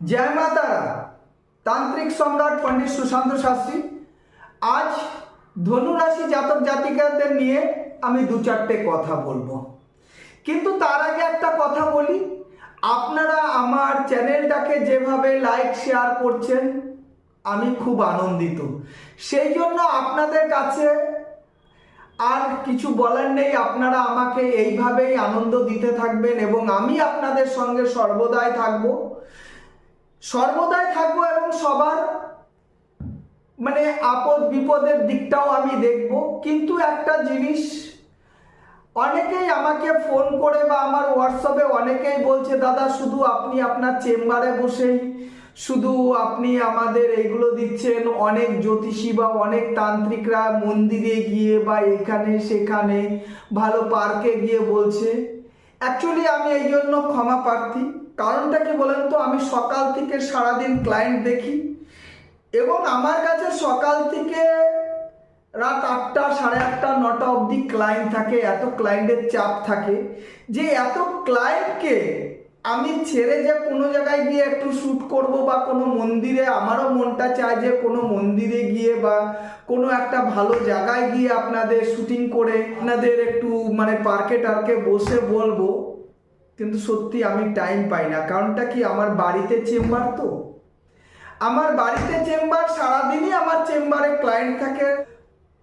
জয় মাতারা তান্ত্রিক সম্রাট পণ্ডিত সুশান্ত শাস্ত্রী, আজ ধনুরাশি জাতক জাতিকাদের নিয়ে আমি দু চারটে কথা বলব। কিন্তু তার আগে একটা কথা বলি, আপনারা আমার চ্যানেলটাকে যেভাবে লাইক শেয়ার করছেন, আমি খুব আনন্দিত। সেই জন্য আপনাদের কাছে আর কিছু বলার নেই, আপনারা আমাকে এইভাবেই আনন্দ দিতে থাকবেন এবং আমি আপনাদের সঙ্গে সর্বদাই থাকব। সর্বদাই থাকব এবং সবার মানে আপদ বিপদের দিকটাও আমি দেখব। কিন্তু একটা জিনিস, অনেকেই আমাকে ফোন করে বা আমার হোয়াটসঅ্যাপে অনেকেই বলছে, দাদা, শুধু আপনি আপনার চেম্বারে বসেই, শুধু আপনি আমাদের এইগুলো দিচ্ছেন। অনেক জ্যোতিষী বা অনেক তান্ত্রিকরা মন্দিরে গিয়ে বা এখানে সেখানে ভালো পার্কে গিয়ে বলছে। অ্যাকচুয়ালি আমি এই জন্য ক্ষমা প্রার্থী। কারণটা কি বলেন তো? আমি সকাল থেকে সারাদিন ক্লায়েন্ট দেখি এবং আমার কাছে সকাল থেকে রাত আটটা, সাড়ে আটটা, নটা অবধি ক্লায়েন্ট থাকে, এত ক্লায়েন্টের চাপ থাকে যে এত ক্লায়েন্টকে আমি ছেড়ে যে কোনো জায়গায় গিয়ে একটু শ্যুট করব বা কোনো মন্দিরে, আমারও মনটা চায় যে কোনো মন্দিরে গিয়ে বা কোনো একটা ভালো জায়গায় গিয়ে আপনাদের শ্যুটিং করে, আপনাদের একটু মানে পার্কে টার্কে বসে বলব। কিন্তু সত্যি আমি টাইম পাই না। কারণটা কি? আমার বাড়িতে চেম্বার তো। আমার বাড়িতে চেম্বার সারাদিনই আমার চেম্বারে ক্লায়েন্ট থাকে।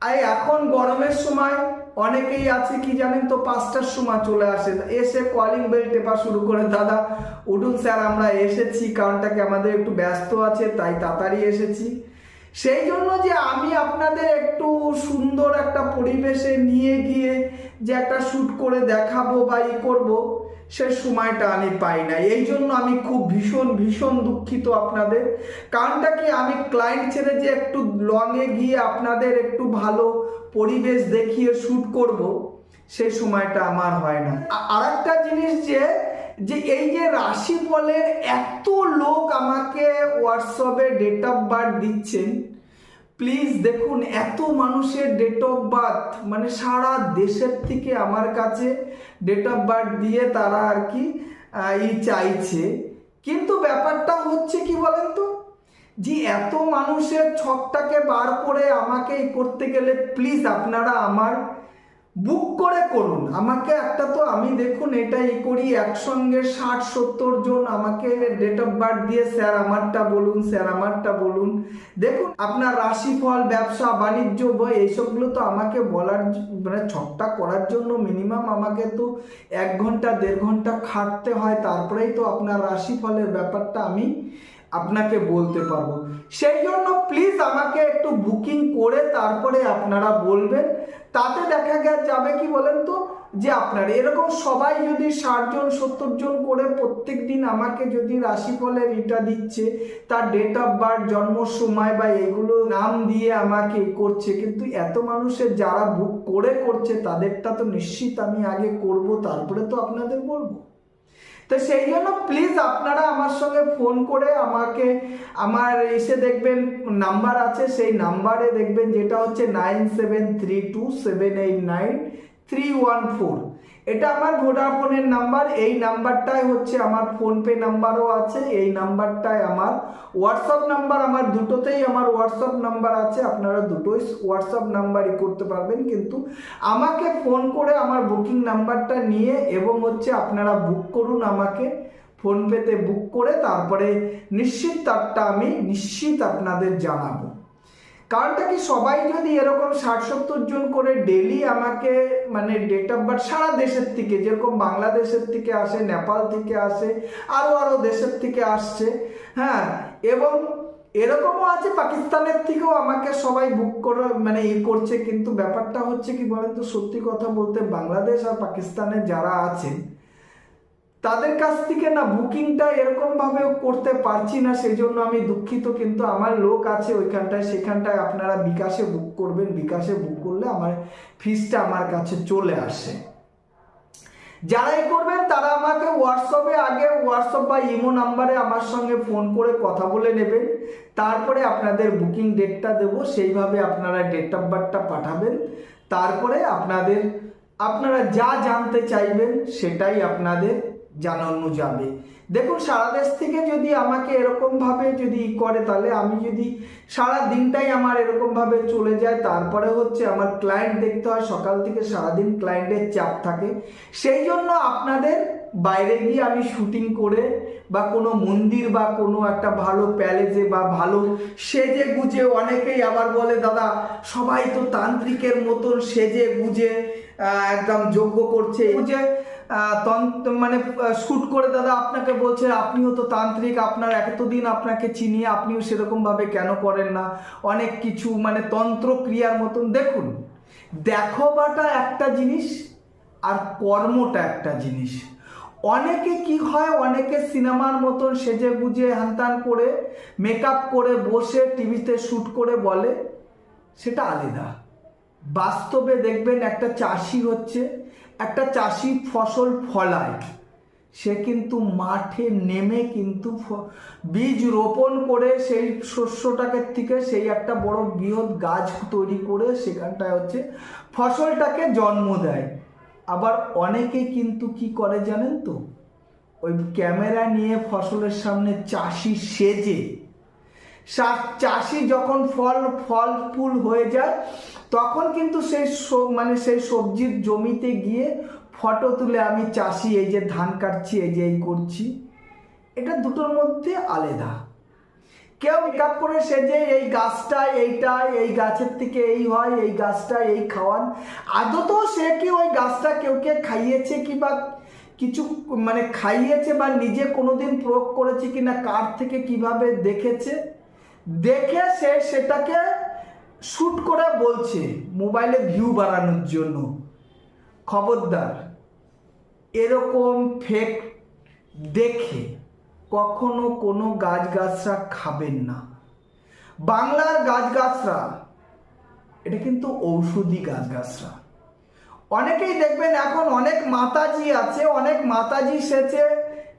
এই এখন গরমের সময় অনেকেই আছে কি জানেন তো? পাঁচটার সময় চলে আসে। এসে কলিং বেল টেপা শুরু করে, দাদা, উঠুন স্যার আমরা এসেছি। কারণটা কি? আমাদের একটু ব্যস্ত আছে, তাই তাড়াতাড়ি এসেছি। সেই জন্য যে আমি আপনাদের একটু সুন্দর একটা পরিবেশে নিয়ে গিয়ে যে একটা শ্যুট করে দেখাবো বা ই করব, সে সময়টা আমি পাই না এই জন্য আমি খুব ভীষণ ভীষণ দুঃখিত আপনাদের। কারণটা কি? আমি ক্লায়েন্ট ছেড়ে যে একটু লংয়ে গিয়ে আপনাদের একটু ভালো পরিবেশ দেখিয়ে শ্যুট করব, সে সময়টা আমার হয় না। আর একটা জিনিস যে যে এই যে রাশিফলের এত লোক আমাকে হোয়াটসঅ্যাপে ডেট অফ বার্থ দিচ্ছেন প্লিজ দেখুন, এত মানুষের ডেট অফ বার্থ মানে সারা দেশের থেকে আমার কাছে ডেট অফ বার্থ দিয়ে তারা আর কি ই চাইছে। কিন্তু ব্যাপারটা হচ্ছে কি বলেন তো? যে এত মানুষের ছকটাকে বার করে আমাকে করতে গেলে প্লিজ আপনারা আমার বুক করে করুন। আমাকে একটা তো আমি দেখুন এটাই করি, একসঙ্গে ষাট, সত্তর জন আমাকে ডেট অফ বার্থ দিয়ে, স্যার, আমারটা বলুন, স্যার, আমারটা বলুন। দেখুন, আপনার রাশিফল, ব্যবসা, বাণিজ্য, বই, এইসবগুলো তো আমাকে বলার মানে ছকটা করার জন্য মিনিমাম আমাকে তো এক ঘণ্টা, দেড় ঘণ্টা খাটতে হয়। তারপরেই তো আপনার রাশিফলের ব্যাপারটা আমি আপনাকে বলতে পারব। সেই জন্য প্লিজ আমাকে একটু বুকিং করে তারপরে আপনারা বলবেন। তাতে দেখা যাবে কি বলেন তো? যে আপনার এরকম সবাই যদি ষাট জন, সত্তর জন করে প্রত্যেক দিন আমাকে যদি রাশিফলের এটা দিচ্ছে, তার ডেট অফ বার্থ জন্ম সময় বা এগুলো নাম দিয়ে আমাকে করছে, কিন্তু এত মানুষের যারা বুক করে করছে, তাদেরটা তো নিশ্চিত আমি আগে করব, তারপরে তো আপনাদের বলব। তো সেই জন্য প্লিজ আপনারা আমার সঙ্গে ফোন করে আমাকে, আমার এসে দেখবেন নাম্বার আছে, সেই নাম্বারে দেখবেন যেটা হচ্ছে nine seven three two seven eight nine three one four এটা আমার ভোডাফোনের নাম্বার, এই নাম্বারটাই হচ্ছে আমার ফোনপে নাম্বারও আছে, এই নাম্বারটাই আমার হোয়াটসঅ্যাপ নাম্বার, আমার দুটোতেই আমার হোয়াটসঅ্যাপ নাম্বার আছে, আপনারা দুটোই হোয়াটসঅ্যাপ নাম্বারই করতে পারবেন, কিন্তু আমাকে ফোন করে আমার বুকিং নাম্বারটা নিয়ে এবং হচ্ছে আপনারা বুক করুন আমাকে ফোনপেতে বুক করে, তারপরে নিশ্চিত তারটা আমি নিশ্চিত আপনাদের জানাব। কারণটা কি সবাই যদি এরকম ষাট সত্তর জন করে ডেলি আমাকে মানে ডেট অফ বার্থ সারা দেশের থেকে, যেরকম বাংলাদেশের থেকে আসে, নেপাল থেকে আসে আরও আরও দেশের থেকে আসছে হ্যাঁ? এবং এরকমও আছে, পাকিস্তানের থেকেও আমাকে সবাই বুক করে মানে ই করছে, কিন্তু ব্যাপারটা হচ্ছে কি বলেন তো সত্যি কথা বলতে বাংলাদেশ আর পাকিস্তানে যারা আছেন তাদের কাছ থেকে না বুকিংটা এরকম ভাবে করতে পারছি না সেই জন্য আমি দুঃখিত, কিন্তু আমার লোক আছে ওইখানটায়, সেখানটায় আপনারা বিকাশে বুক করবেন, বিকাশে বুক করলে আমার ফিসটা আমার কাছে চলে আসে। যারাই করবেন, তারা আমাকে হোয়াটসঅ্যাপে আগে হোয়াটসঅ্যাপ বা ইমো নাম্বারে আমার সঙ্গে ফোন করে কথা বলে নেবেন। তারপরে আপনাদের বুকিং ডেটটা দেবো, সেইভাবে আপনারা ডেট অফ বার্থটা পাঠাবেন। তারপরে আপনাদের, আপনারা যা জানতে চাইবেন, সেটাই আপনাদের জানানো যাবে। দেখুন, সারা দেশ থেকে যদি আমাকে এরকম ভাবে যদি করে, তাহলে আমি যদি সারা দিনটাই আমার এরকম ভাবে চলে যায়, তারপরে হচ্ছে আমার ক্লায়েন্ট দেখতে হয়, সকাল থেকে সারাদিন ক্লায়েন্টের চাপ থাকে। সেই জন্য আপনাদের বাইরে গিয়ে আমি শুটিং করে বা কোনো মন্দির বা কোনো একটা ভালো প্যালেসে বা ভালো সেজে গুজে অনেকেই আবার বলে, দাদা, সবাই তো তান্ত্রিকের মতন সেজে গুজে একদম যোগ্য করছে। তন্ত্র মানে শ্যুট করে দাদা আপনাকে বলছে, আপনিও তো তান্ত্রিক, আপনার এতদিন আপনাকে চিনি, আপনিও সেরকম ভাবে কেন করেন না? অনেক কিছু মানে তন্ত্র ক্রিয়ার মতন। দেখুন দেখোবাটা একটা জিনিস, আর কর্মটা একটা জিনিস। অনেকে কি হয়, অনেকে সিনেমার মতন সেজে গুজে হ্যানত্যান করে, মেকআপ করে বসে, টিভিতে শ্যুট করে বলে, সেটা আলাদা। বাস্তবে দেখবেন একটা চাষি হচ্ছে একটা চাষি ফসল ফলায়, সে কিন্তু মাঠে নেমে কিন্তু বীজ রোপণ করে সেই শস্যটাকে থেকে সেই একটা বড় বৃহৎ গাছ তৈরি করে সেখানটায় হচ্ছে ফসলটাকে জন্ম দেয়। আবার অনেকে কিন্তু কি করে জানেন তো? ওই ক্যামেরা নিয়ে ফসলের সামনে চাষি সেজে চাষি যখন ফল ফল, ফুল হয়ে যায় তখন কিন্তু সেই স- মানে সেই সবজির জমিতে গিয়ে ফটো তুলে আমি চাষি, এই যে ধান কাটছি, এই যে এই করছি, এটা দুটোর মধ্যে আলাদা। কেউ মেকআপ করে সেজে এই গাছটা এইটা, এই গাছের থেকে এই হয়, এই গাছটা এই খাওয়ান। আদত সে কি ওই গাছটা কেউকে খাইয়েছে কি বা কিছু মানে খাইয়েছে বা নিজে কোনোদিন প্রয়োগ করেছে কিনা, কার থেকে কীভাবে দেখেছে? দেখে সে সেটাকে শ্যুট করে বলছে মোবাইলে ভিউ বাড়ানোর জন্য। খবরদার, এরকম ফেক দেখে কখনো কোনো গাছগাছরা খাবেন না। বাংলার গাছগাছরা, এটা কিন্তু ঔষধি গাছগাছরা। অনেকেই দেখবেন এখন অনেক মাতাজি আছে, অনেক মাতাজি সেচে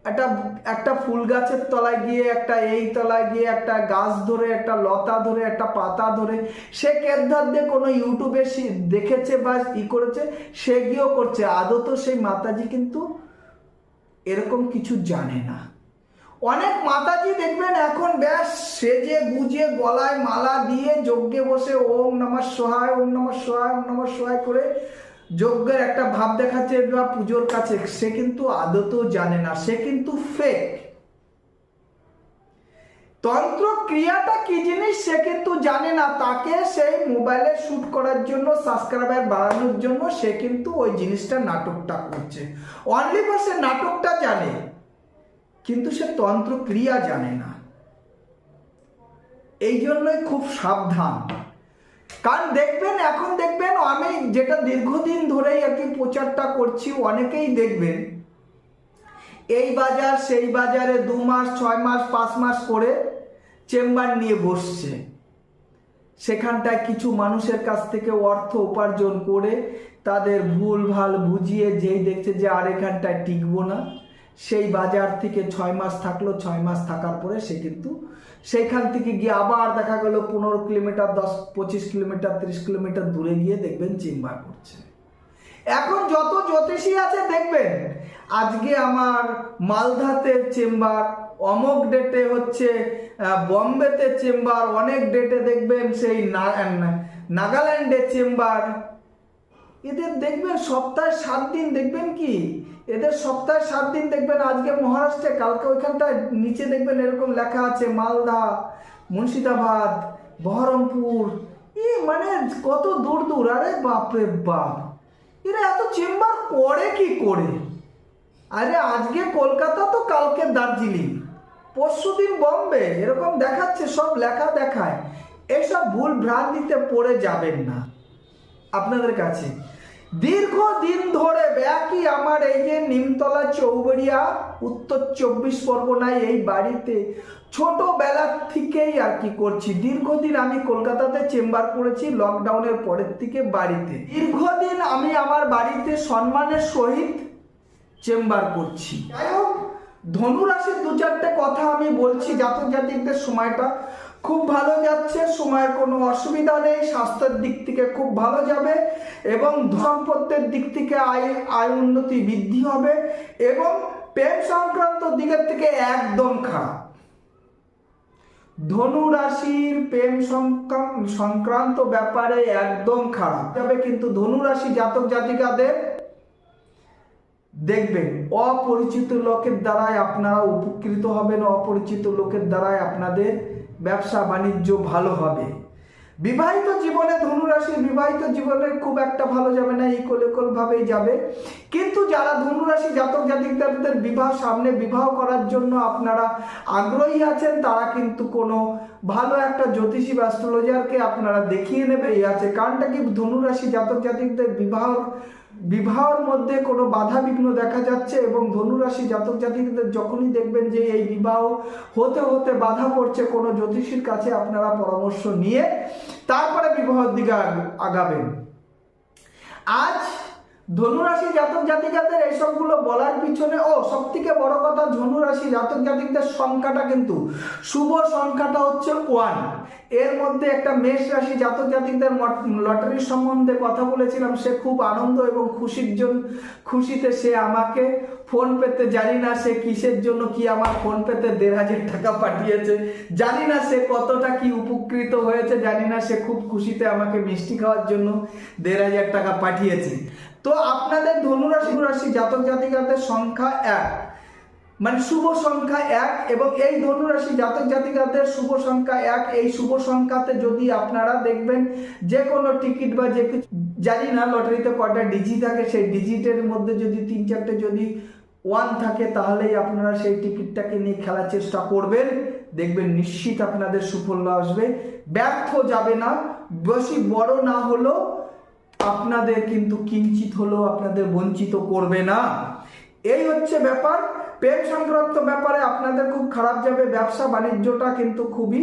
একটা একটা ফুল গাছের তলায় গিয়ে, একটা এই তলায় গিয়ে, একটা গাছ ধরে, একটা লতা ধরে, একটা পাতা ধরে, সে কেদার দিয়ে কোনো ইউটিউবে দেখেছে বা ই করেছে, সে গিয়েও করছে। আদত সেই মাতাজি কিন্তু এরকম কিছু জানে না। অনেক মাতাজি দেখবেন এখন ব্যাস সেজে গুজে গলায় মালা দিয়ে যজ্ঞে বসে ওম নমঃ সহায় ওম নমঃ সহায় ওম নমঃ সহায় করে যজ্ঞের একটা ভাব দেখাচ্ছে বা পুজোর কাছে, সে কিন্তু আদতেও জানে না, সে কিন্তু ফেক তন্ত্র ক্রিয়াটা কি জিনিস, সে কিন্তু জানে না। তাকে সেই মোবাইলে শুট করার জন্য সাবস্ক্রাইবার বাড়ানোর জন্য, সে কিন্তু ওই জিনিসটা নাটকটা করছে। অনলি ফর সে নাটকটা জানে, কিন্তু সে তন্ত্র ক্রিয়া জানে না। এই জন্যই খুব সাবধান। কারণ দেখবেন, এখন দেখবেন আমি যেটা দীর্ঘদিন ধরেই আর কি প্রচারটা করছি, অনেকেই দেখবেন, এই বাজার, সেই বাজারে দু মাস, ছয় মাস, পাঁচ মাস করে চেম্বার নিয়ে বসছে। সেখানটায় কিছু মানুষের কাছ থেকে অর্থ উপার্জন করে তাদের ভুল ভালো বুঝিয়ে যেই দেখছে যে আর এখানটায় টিকবো না। সেই বাজার থেকে ছয় মাস থাকল, ছয় মাস থাকার পরে সে কিন্তু সেইখান থেকে গিয়ে আবার দেখা গেল পনেরো কিলোমিটার, দশ, পঁচিশ কিলোমিটার, তিরিশ কিলোমিটার দূরে গিয়ে দেখবেন চেম্বার করছে এখন যত জ্যোতিষী আছে দেখবেন, আজকে আমার মালদাতে চেম্বার, অমক ডেটে হচ্ছে বোম্বেতে চেম্বার, অনেক ডেটে দেখবেন সেই না- নাগাল্যান্ডে চেম্বার এদের দেখবেন সপ্তাহে সাত দিন, দেখবেন কি? এদের সপ্তাহে সাত দিন দেখবেন আজকে মহারাষ্ট্রে, কালকে ওইখানটায় নিচে দেখবেন এরকম লেখা আছে, মালদা, মুর্শিদাবাদ, বহরমপুর। ই মানে কত দূর দূর, আরে বাপরে বাপ। এরা এত চেম্বার করে কি করে? আরে আজকে কলকাতা তো, কালকে দার্জিলিং। পরশু দিন বম্বে, এরকম দেখাচ্ছে, সব লেখা দেখায়। এসব ভুল ভ্রান্তিতে পড়ে যাবেন না। আপনাদের কাছে দীর্ঘদিন ধরে ব্যাকি আমার এই যে নিমতলা চৌবড়িয়া, উত্তর চব্বিশ পরগনায় এই বাড়িতে। ছোটবেলার থেকেই আর কি করছি। দীর্ঘদিন আমি কলকাতাতে চেম্বার করেছি, লকডাউনের পরের থেকে বাড়িতে। দীর্ঘদিন আমি আমার বাড়িতে সম্মানের সহিত চেম্বার করছি। যাই হোক, ধনুরাশির দু চারটে কথা আমি বলছি জাতক জাতিকদের সময়টা। খুব ভালো যাচ্ছে, সময়ের কোনো অসুবিধা নেই, স্বাস্থ্যের দিক থেকে খুব ভালো যাবে এবং সম্পদের দিক থেকে আয় আয় উন্নতি বৃদ্ধি হবে এবং প্রেম সংক্রান্ত দিকের থেকে একদম খারাপ। ধনু রাশির প্রেম সংক্রান্ত ব্যাপারে একদম খারাপ। তবে কিন্তু ধনু রাশি জাতক জাতিকাদের দেখবেন, অপরিচিত লোকের দ্বারাই আপনারা উপকৃত হবেন, অপরিচিত লোকের দ্বারাই আপনাদের ব্যবসা বাণিজ্য ভালো হবে। বিবাহিত জীবনে ধনুরাশির বিবাহিত জীবনে খুব একটা ভালো যাবে না ইকোল ভাবেই যাবে। কিন্তু যারা ধনুরাশি জাতক জাতিকদের বিবাহ সামনে বিবাহ করার জন্য আপনারা আগ্রহী আছেন, তারা কিন্তু কোনো ভালো একটা জ্যোতিষী বা অ্যাস্ট্রোলজারকে আপনারা দেখিয়ে নেবে, এই আছে। কারণটা কি? ধনুরাশি জাতক জাতিকদের বিবাহ বিবাহের মধ্যে কোনো বাধা বিঘ্ন দেখা যাচ্ছে এবং ধনুরাশি জাতক জাতিকদের যখনই দেখবেন যে এই বিবাহ হতে হতে বাধা পড়ছে, কোনো জ্যোতিষীর কাছে আপনারা পরামর্শ নিয়ে তারপরে বিবাহের দিকে আগ- আগাবেন। আজ ধনুরাশি জাতক জাতিকাদের এইসবগুলো বলার পিছনে, ও সব থেকে বড় কথা ধনুরাশি জাতক জাতিকদের সংখ্যাটা কিন্তু, শুভ সংখ্যাটা হচ্ছে ওয়ানের মধ্যে একটা মেষ রাশি জাতক জাতিকদের লটারির সম্বন্ধে কথা বলেছিলাম, সে খুব আনন্দ এবং খুশির জন্য খুশিতে সে আমাকে ফোন পেতে, জানি না সে কিসের জন্য কি আমার ফোন পেতে দেড় হাজার টাকা পাঠিয়েছে, জানি না সে কতটা কি উপকৃত হয়েছে, জানি না সে খুব খুশিতে আমাকে মিষ্টি খাওয়ার জন্য দেড় হাজার টাকা পাঠিয়েছে। তো আপনাদের ধনুরাশি রাশি জাতক জাতিকাদের সংখ্যা এক। মানে শুভ সংখ্যা এক এবং এই ধনুরাশি জাতক জাতিকাদের শুভ সংখ্যা এক। এই শুভ সংখ্যাতে যদি আপনারা দেখবেন যে কোনো টিকিট বা যে জানি না, লটারিতে কয়টা ডিজি থাকে, সেই ডিজিটের মধ্যে যদি তিন চারটে যদি ওয়ান থাকে, তাহলেই আপনারা সেই টিকিটটাকে নিয়ে খেলার চেষ্টা করবেন। দেখবেন নিশ্চিত আপনাদের সুফল আসবে। ব্যর্থ যাবে না। বেশি বড় না হলেও আপনাদের কিন্তু কিঞ্চিত হলেও আপনাদের বঞ্চিত করবে না। এই হচ্ছে ব্যাপার। প্রেম সংক্রান্ত ব্যাপারে আপনাদের খুব খারাপ যাবে। ব্যবসা বাণিজ্যটা কিন্তু খুবই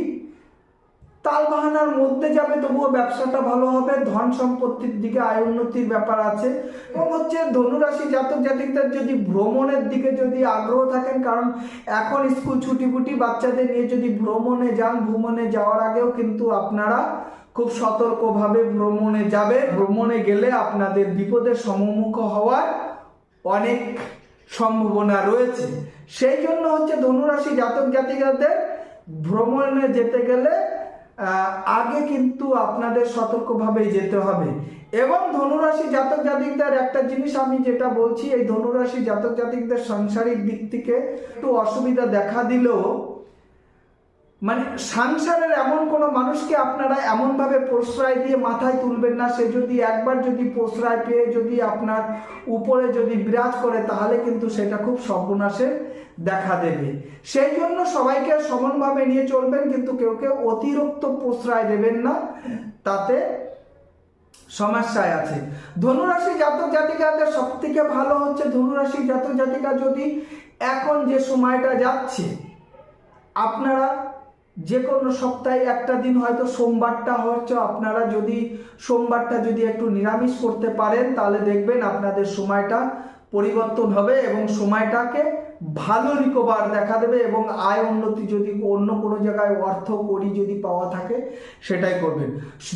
তালবাহানার মধ্যে যাবে, তবুও ব্যবসাটা ভালো হবে। ধন সম্পত্তির দিকে আয় উন্নতির ব্যাপার আছে। এবং হচ্ছে ধনুরাশি জাতক জাতিকদের যদি ভ্রমণের দিকে যদি আগ্রহ থাকেন, কারণ এখন স্কুল ছুটি ফুটি বাচ্চাদের নিয়ে যদি ভ্রমণে যান, ভ্রমণে যাওয়ার আগেও কিন্তু আপনারা খুব সতর্কভাবে ভ্রমণে যাবে। ভ্রমণে গেলে আপনাদের বিপদের সম্মুখ হওয়ার অনেক সম্ভাবনা রয়েছে। সেই জন্য হচ্ছে ধনুরাশি জাতক জাতিকাদের ভ্রমণে যেতে গেলে আগে কিন্তু আপনাদের সতর্কভাবেই যেতে হবে। এবং ধনুরাশি জাতক জাতিকদের একটা জিনিস আমি যেটা বলছি, এই ধনুরাশি জাতক জাতিকদের সাংসারিক দিক থেকে একটু অসুবিধা দেখা দিলেও মানে সংসারের এমন কোনো মানুষকে আপনারা এমনভাবে প্রশ্রয় দিয়ে মাথায় তুলবেন না, সে যদি একবার যদি প্রশ্রয় পেয়ে যদি আপনার উপরে যদি বিরাজ করে, তাহলে কিন্তু সেটা খুব সর্বনাশের দেখা দেবে। সেই জন্য সবাইকে সমানভাবে নিয়ে চলবেন, কিন্তু কেউ কেউ অতিরিক্ত প্রশ্রয় দেবেন না, তাতে সমস্যায় আছে। ধনুরাশি জাতক জাতিকাদের সব থেকে ভালো হচ্ছে ধনুরাশি জাতক জাতিকা যদি এখন যে সময়টা যাচ্ছে, আপনারা যে কোনো সপ্তাহে একটা দিন হয়তো সোমবারটা হচ্ছে, আপনারা যদি সোমবারটা যদি একটু নিরামিষ করতে পারেন, তাহলে দেখবেন আপনাদের সময়টা পরিবর্তন হবে এবং সময়টাকে ভালো রিকভার দেখা দেবে এবং আয় উন্নতি যদি অন্য কোনো জায়গায় অর্থ করি যদি পাওয়া থাকে, সেটাই করবেন।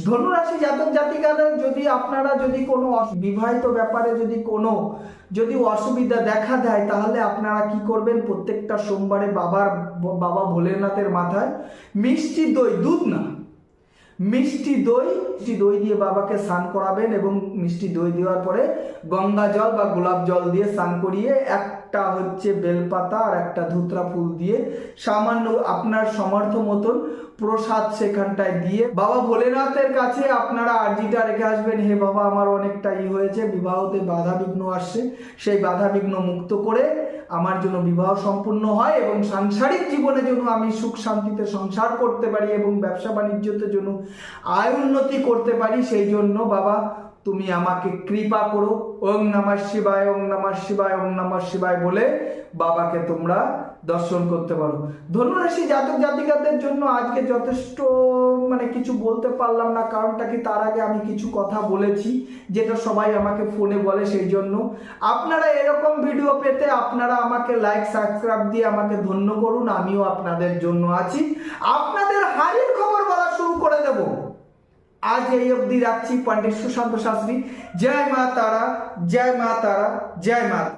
ধনুরাশি জাতক জাতিকাদের যদি আপনারা যদি কোনো বিবাহিত ব্যাপারে যদি কোনো যদি অসুবিধা দেখা দেয়, তাহলে আপনারা কি করবেন? প্রত্যেকটা সোমবারে বাবার বাবা ভোলেনাথের মাথায় মিষ্টি দই, দুধ না, মিষ্টি দই মিষ্টি দই দিয়ে বাবাকে স্নান করাবেন এবং মিষ্টি দই দেওয়ার পরে গঙ্গা জল বা গোলাপ জল দিয়ে স্নান করিয়ে একটা হচ্ছে বেলপাতা আর একটা ধুতরা ফুল দিয়ে সামান্য আপনার সমর্থ মতন প্রসাদ সেখানটায় দিয়ে বাবা ভোলেনাথের কাছে আপনারা আর্জিটা রেখে আসবেন। হে বাবা, আমার অনেকটা ই হয়েছে, বিবাহতে বাধা বিঘ্ন আসছে। সেই বাধা বিঘ্ন মুক্ত করে আমার জন্য বিবাহ সম্পূর্ণ হয় এবং সাংসারিক জীবনে যেন আমি সুখ শান্তিতে সংসার করতে পারি এবং ব্যবসা বাণিজ্যতে যেন আয় উন্নতি করতে পারি, সেই জন্য বাবা তুমি আমাকে কৃপা করো। ওং নমঃ শিবায়, ওং নমঃ শিবায়, ওং নমঃ শিবায় বলে বাবাকে তোমরা দর্শন করতে পারো। ধনুরাশি জাতক জাতিকাদের জন্য আজকে যথেষ্ট মানে কিছু বলতে পারলাম না, কারণটা কি তার আগে আমি কিছু কথা বলেছি, যেটা সবাই আমাকে ফোনে বলে সেই জন্য আপনারা এরকম ভিডিও পেতে আপনারা আমাকে লাইক সাবস্ক্রাইব দিয়ে আমাকে ধন্য করুন, আমিও আপনাদের জন্য আছি। আপনাদের হারির খবর বলা শুরু করে দেব। আজ এই অবধি রাখছি পণ্ডিত সুশান্ত শাস্ত্রী। জয় মা তারা, জয় মা তারা, জয় মা